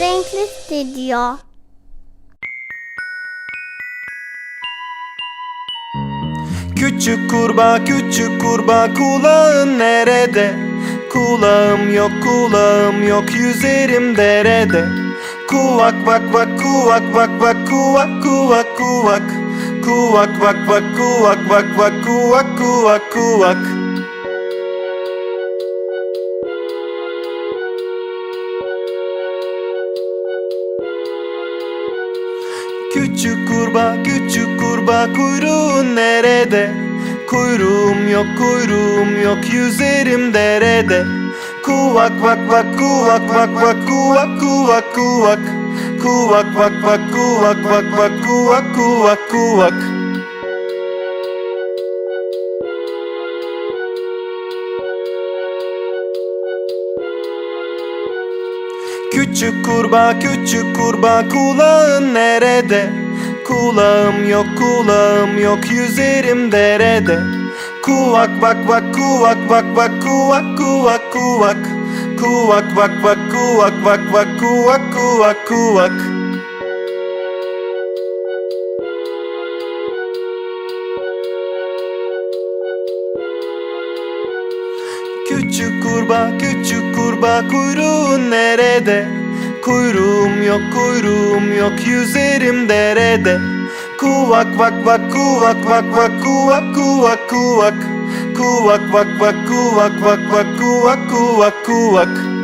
Renkli stüdyo. Küçük kurbağa küçük kurbağa kulağın nerede? Kulağım yok kulağım yok yüzerim derede Kuvak vak vak kuvak vak vak kuvak kuvak kuvak Kuvak vak vak kuvak vak vak kuvak kuvak kuvak Küçük kurbağa küçük kurbağa kuyruğun nerede? Kuyruğum yok kuyruğum yok yüzerim derede. Kuvak vak vak kuvak vak vak kuvak kuvak kuvak. Kuvak vak vak kuvak vak vak kuvak kuvak kuvak Küçük kurbağa küçük kurbağa kulağın nerede? Kulağım yok kulağım yok yüzerim derede. Kuvak vak vak kuvak vak vak kuvak kuvak kuvak. Kuvak vak vak kuvak vak vak kuvak kuvak kuvak. Küçük kurbağa küçük kurbağa kuyruğun nerede? Kuyruğum yok kuyruğum yok yüzerim derede. Kuvak vak vak kuvak vak vak kuvak kuvak kuvak. Kuvak vak vak kuvak vak vak kuvak kuvak kuvak